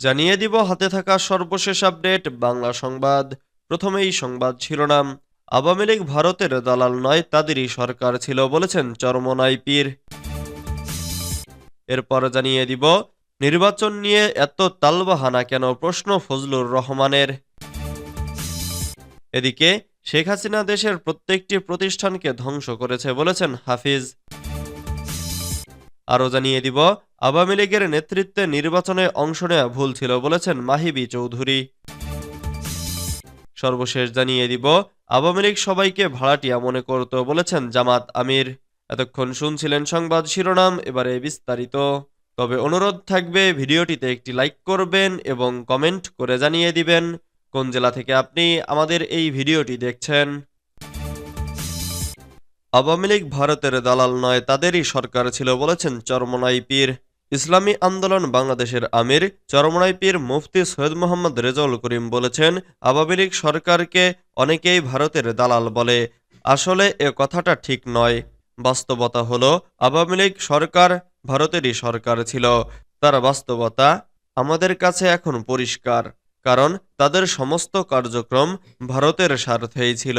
জানিয়ে দিব হাতে থাকা সর্বশেষ আপডেট, বাংলা সংবাদ। প্রথমেই সংবাদ শিরোনাম। আওয়ামী লীগ ভারতের দালাল নয়, তাদেরই সরকার ছিল বলেছেন চরমনাই পীর এরপর জানিয়ে দিব, নির্বাচন নিয়ে এত তালবাহানা কেন? প্রশ্ন ফজলুর রহমানের। এদিকে শেখ হাসিনা দেশের প্রত্যেকটি প্রতিষ্ঠানকে ধ্বংস করেছে বলেছেন হাফিজ। আরও জানিয়ে দিব, আওয়ামী লীগের নেতৃত্বে নির্বাচনে অংশ নেওয়া ভুল ছিল বলেছেন মাহিবি চৌধুরী। সর্বশেষ জানিয়ে দিব, আওয়ামী লীগ সবাইকে ভাড়াটিয়া মনে করত বলেছেন জামাত আমির। এতক্ষণ শুনছিলেন সংবাদ শিরোনাম, এবারে বিস্তারিত। তবে অনুরোধ থাকবে, ভিডিওটিতে একটি লাইক করবেন এবং কমেন্ট করে জানিয়ে দিবেন। কোন জেলা থেকে আপনি আমাদের এই ভিডিওটি দেখছেন? আওয়ামী লীগ, ভারতের দালাল নয়, তাদেরই সরকার ছিল বলেছেন চরমনাই পীর। ইসলামী আন্দোলন বাংলাদেশের আমির, চরমনাই পীর মুফতি সৈয়দ মোহাম্মদ রেজাউল করিম বলেছেন, আওয়ামী লীগ সরকারকে অনেকেই ভারতের দালাল বলে। আসলে এ কথাটা ঠিক নয়। বাস্তবতা হলো, আওয়ামী লীগ সরকার ভারতেরই সরকার ছিল। তার বাস্তবতা আমাদের কাছে এখন পরিষ্কার, কারণ তাদের সমস্ত কার্যক্রম ভারতের স্বার্থেই ছিল।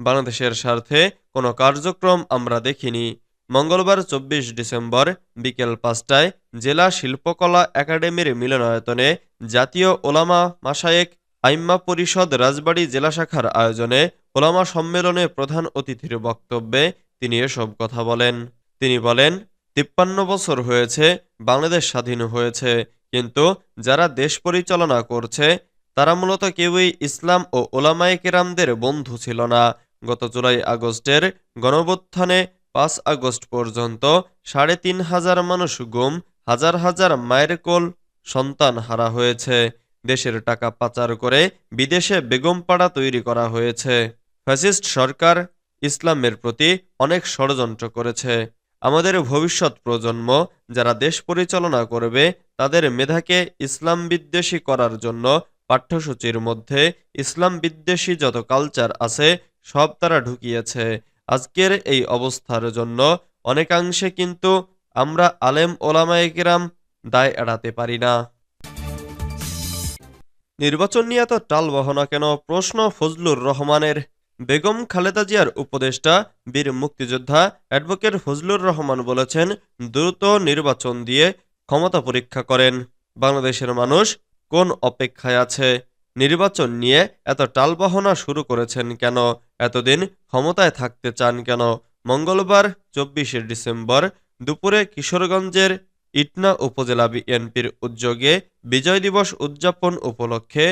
বাংলাদেশের স্বার্থে কোনো কার্যক্রম আমরা দেখিনি। মঙ্গলবার চব্বিশ ডিসেম্বর বিকেল পাঁচটায় জেলা শিল্পকলা একাডেমির মিলনায়তনে জাতীয় ওলামা মাসায়েক আইম্মা পরিষদ রাজবাড়ী জেলা শাখার আয়োজনে ওলামা সম্মেলনে প্রধান অতিথির বক্তব্যে তিনি এসব কথা বলেন। তিনি বলেন, তিপ্পান্ন বছর হয়েছে, বাংলাদেশ স্বাধীন হয়েছে, কিন্তু যারা দেশ পরিচালনা করছে, তারা মূলত কেউই ইসলাম ও ওলামায়ে কেরামদের বন্ধু ছিল না। গত জুলাই আগস্টের গণবত্থানে পাঁচ আগস্ট পর্যন্ত সাড়ে তিন হাজার মানুষ গুম, হাজার হাজার মায়ের কোল সন্তান হারা হয়েছে। দেশের টাকা পাচার করে বিদেশে বেগমপাড়া তৈরি করা হয়েছে। ফ্যাসিস্ট সরকার ইসলামের প্রতি অনেক ষড়যন্ত্র করেছে। আমাদের ভবিষ্যৎ প্রজন্ম যারা দেশ পরিচালনা করবে, তাদের মেধাকে ইসলাম বিদ্বেষী করার জন্য পাঠ্যসূচির মধ্যে ইসলাম বিদ্বেষী যত কালচার আছে সব তারা ঢুকিয়েছে। আজকের এই অবস্থার জন্য অনেকাংশে কিন্তু আমরা আলেম ওলামায়ে কেরাম দায় এড়াতে পারি না। নির্বাচন নিয়ে এত টালবাহনা কেন? প্রশ্ন ফজলুর রহমানের। বেগম খালেদা জিয়ার উপদেষ্টা, বীর মুক্তিযোদ্ধা অ্যাডভোকেট ফজলুর রহমান বলেছেন, দ্রুত নির্বাচন দিয়ে ক্ষমতা পরীক্ষা করেন। বাংলাদেশের মানুষ কোন অপেক্ষায় আছে? নির্বাচন নিয়ে এত টালবাহনা শুরু করেছেন কেন? এতদিন ক্ষমতায় থাকতে চান কেন? মঙ্গলবার, চব্বিশে ডিসেম্বর দুপুরে কিশোরগঞ্জের ইটনা উপজেলা বিএনপির উদ্যোগে বিজয় দিবস উদযাপন উপলক্ষে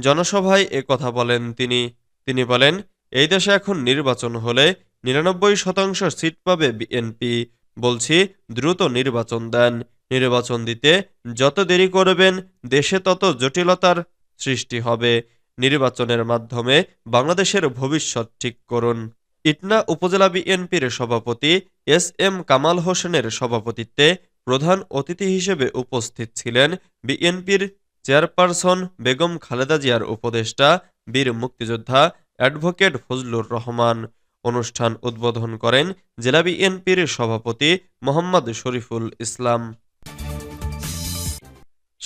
জনসভায় কথা বলেন তিনি। তিনি বলেন, এই দেশে এখন নির্বাচন হলে নিরানব্বই শতাংশ সিট পাবে বিএনপি। বলছি, দ্রুত নির্বাচন দেন। নির্বাচন দিতে যত দেরি করবেন, দেশে তত জটিলতার সৃষ্টি হবে। নির্বাচনের মাধ্যমে বাংলাদেশের ভবিষ্যৎ ঠিক করুন। ইটনা উপজেলা বিএনপির সভাপতি এস এম কামাল হোসেনের সভাপতিত্বে প্রধান অতিথি হিসেবে উপস্থিত ছিলেন বিএনপির চেয়ারপারসন বেগম খালেদা জিয়ার উপদেষ্টা, বীর মুক্তিযোদ্ধা অ্যাডভোকেট ফজলুর রহমান। অনুষ্ঠান উদ্বোধন করেন জেলা বিএনপির সভাপতি মোহাম্মদ শরীফুল ইসলাম।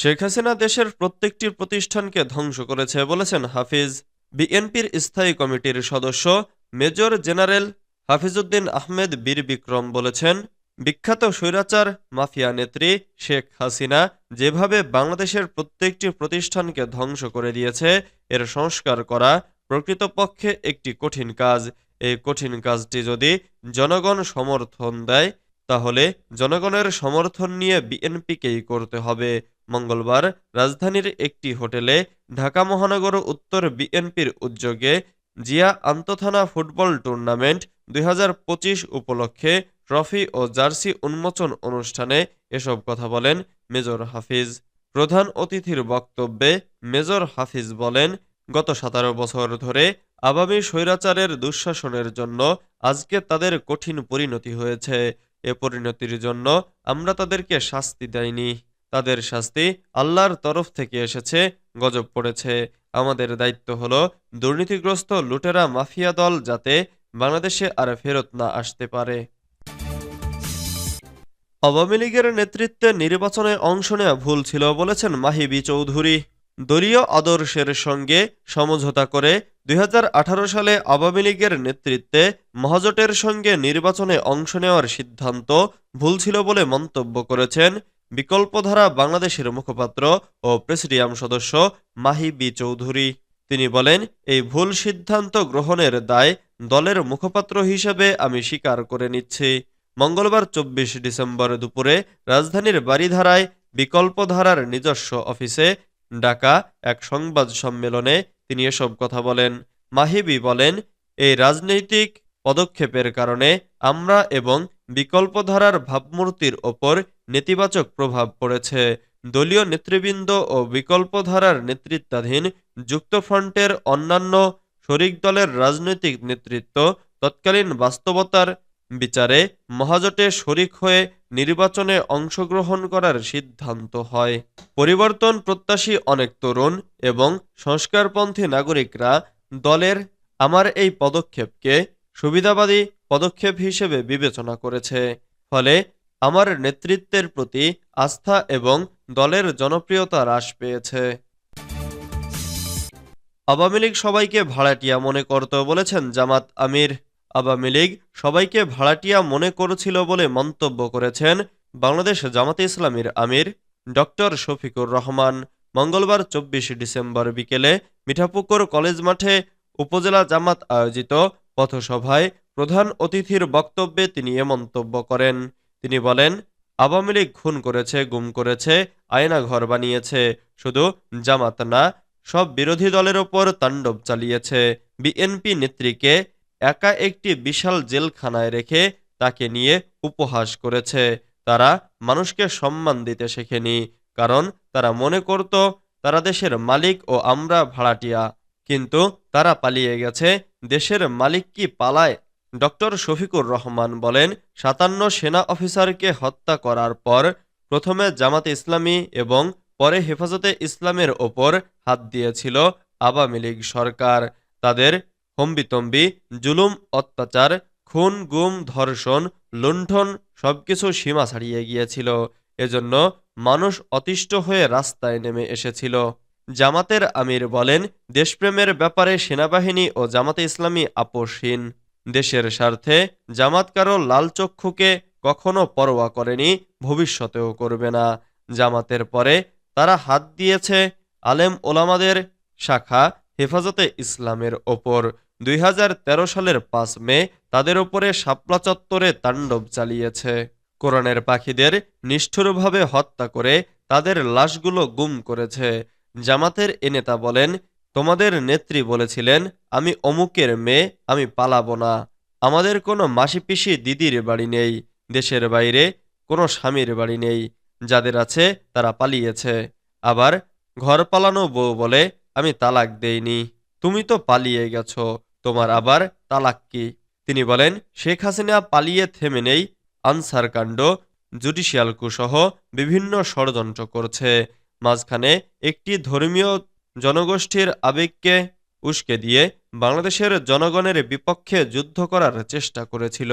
শেখ হাসিনা দেশের প্রত্যেকটি প্রতিষ্ঠানকে ধ্বংস করেছে বলেছেন হাফিজ। বিএনপির স্থায়ী কমিটির সদস্য মেজর জেনারেল হাফিজউদ্দিন আহমেদ বীর বিক্রম বলেছেন, বিখ্যাত স্বৈরাচার মাফিয়া নেত্রী শেখ হাসিনা যেভাবে বাংলাদেশের প্রত্যেকটি প্রতিষ্ঠানকে ধ্বংস করে দিয়েছে, এর সংস্কার করা প্রকৃতপক্ষে একটি কঠিন কাজ। এই কঠিন কাজটি যদি জনগণ সমর্থন দেয়, তাহলে জনগণের সমর্থন নিয়ে বিএনপিকেই করতে হবে। মঙ্গলবার রাজধানীর একটি হোটেলে ঢাকা মহানগর উত্তর বিএনপির উদ্যোগে জিয়া আন্তথানা ফুটবল টুর্নামেন্ট দুই হাজার পঁচিশ উপলক্ষে ট্রফি ও জার্সি উন্মোচন অনুষ্ঠানে এসব কথা বলেন মেজর হাফিজ। প্রধান অতিথির বক্তব্যে মেজর হাফিজ বলেন, গত সতেরো বছর ধরে আবামী স্বৈরাচারের দুঃশাসনের জন্য আজকে তাদের কঠিন পরিণতি হয়েছে। এ পরিণতির জন্য আমরা তাদেরকে শাস্তি দেয়নি। তাদের শাস্তি আল্লাহর তরফ থেকে এসেছে, গজব পড়েছে। আমাদের দায়িত্ব হলো দুর্নীতিগ্রস্ত লুটেরা মাফিয়া দল যাতে বাংলাদেশে আর ফেরত না আসতে পারে। আওয়ামী লীগের নেতৃত্বে নির্বাচনে অংশ নেওয়া ভুল ছিল বলেছেন মাহিবি চৌধুরী। দলীয় আদর্শের সঙ্গে সমঝোতা করে দুই হাজার আঠারো সালে আওয়ামী লীগের নেতৃত্বে মহাজোটের সঙ্গে নির্বাচনে অংশ নেওয়ার সিদ্ধান্ত ভুল ছিল বলে মন্তব্য করেছেন বিকল্পধারা বাংলাদেশের মুখপাত্র ও প্রেসিডিয়াম সদস্য মাহিবি চৌধুরী। তিনি বলেন, এই ভুল সিদ্ধান্ত গ্রহণের দায় দলের মুখপাত্র হিসেবে আমি স্বীকার করে নিচ্ছি। মঙ্গলবার চব্বিশ ডিসেম্বর দুপুরে রাজধানীর বাড়িধারায় বিকল্পধারার নিজস্ব অফিসে ডাকা এক সংবাদ সম্মেলনে তিনি এসব কথা বলেন। মাহিবি বলেন, এই রাজনৈতিক পদক্ষেপের কারণে আমরা এবং বিকল্পধারার ভাবমূর্তির ওপর নেতিবাচক প্রভাব পড়েছে। দলীয় নেতৃবৃন্দ ও বিকল্পধারার নেতৃত্বাধীন যুক্তফ্রন্টের অন্যান্য শরিক দলের রাজনৈতিক নেতৃত্ব তৎকালীন বাস্তবতার বিচারে মহাজোটে শরিক হয়ে নির্বাচনে অংশগ্রহণ করার সিদ্ধান্ত হয়। পরিবর্তন প্রত্যাশী অনেক তরুণ এবং সংস্কারপন্থী নাগরিকরা দলের আমার এই পদক্ষেপকে সুবিধাবাদী পদক্ষেপ হিসেবে বিবেচনা করেছে। ফলে আমার নেতৃত্বের প্রতি আস্থা এবং দলের জনপ্রিয়তা হ্রাস পেয়েছে। আওয়ামী লীগ সবাইকে ভাড়াটিয়া মনে করত বলেছেন জামাত আমির। আওয়ামী লীগ সবাইকে ভাড়াটিয়া মনে করেছিল বলে মন্তব্য করেছেন বাংলাদেশ জামাতে ইসলামীর আমির ডক্টর শফিকুর রহমান। মঙ্গলবার চব্বিশ ডিসেম্বর বিকেলে মিঠাপুকুর কলেজ মাঠে উপজেলা জামাত আয়োজিত পথসভায় প্রধান অতিথির বক্তব্যে তিনি এ মন্তব্য করেন। তিনি বলেন, আওয়ামী লীগ খুন করেছে, গুম করেছে আয়না ঘর বানিয়েছে, শুধু জামাত না, সব বিরোধী দলের ওপর তাণ্ডব চালিয়েছে। বিএনপি নেত্রীকে একা একটি বিশাল জেলখানায় রেখে তাকে নিয়ে উপহাস করেছে। তারা মানুষকে সম্মান দিতে শেখেনি, কারণ তারা মনে করত, তারা দেশের মালিক ও আমরা ভাড়াটিয়া। কিন্তু তারা পালিয়ে গেছে দেশের মালিক কি পালায়? ডক্টর শফিকুর রহমান বলেন, সাতান্ন সেনা অফিসারকে হত্যা করার পর প্রথমে জামাতে ইসলামী এবং পরে হেফাজতে ইসলামের ওপর হাত দিয়েছিল আওয়ামী লীগ সরকার। তাদের হম্বিতম্বি, জুলুম, অত্যাচার, খুন, গুম, ধর্ষণ, লুণ্ঠন সবকিছু সীমা ছাড়িয়ে গিয়েছিল। এজন্য মানুষ অতিষ্ঠ হয়ে রাস্তায় নেমে এসেছিল। জামাতের আমির বলেন, দেশপ্রেমের ব্যাপারে সেনাবাহিনী ও জামাতে ইসলামী আপোষহীন। দেশের স্বার্থে জামাত কারও লালচক্ষুকে কখনো পরোয়া করেনি, ভবিষ্যতেও করবে না। জামাতের পরে তারা হাত দিয়েছে আলেম ওলামাদের শাখা হেফাজতে ইসলামের ওপর। দুই হাজার তেরো সালের পাঁচ মে তাদের ওপরে শাপলা চত্বরে তাণ্ডব চালিয়েছে। কোরআনের পাখিদের নিষ্ঠুরভাবে হত্যা করে তাদের লাশগুলো গুম করেছে। জামাতের এ নেতা বলেন, তোমাদের নেত্রী বলেছিলেন, আমি অমুকের মেয়ে, আমি পালাবো না। আমাদের কোনো মাসি পিসি দিদির বাড়ি নেই, দেশের বাইরে কোনো স্বামীর বাড়ি নেই। যাদের আছে, তারা পালিয়েছে। আবার ঘর পালানো বউ বলে, আমি তালাক দেইনি। তুমি তো পালিয়ে গেছো, তোমার আবার তালাক কি? তিনি বলেন, শেখ হাসিনা পালিয়ে থেমে নেই। আনসার কাণ্ড, জুডিশিয়াল কুসহ বিভিন্ন ষড়যন্ত্র করছে। মাঝখানে একটি ধর্মীয় জনগোষ্ঠীর আবেগকে উস্কে দিয়ে বাংলাদেশের জনগণের বিপক্ষে যুদ্ধ করার চেষ্টা করেছিল।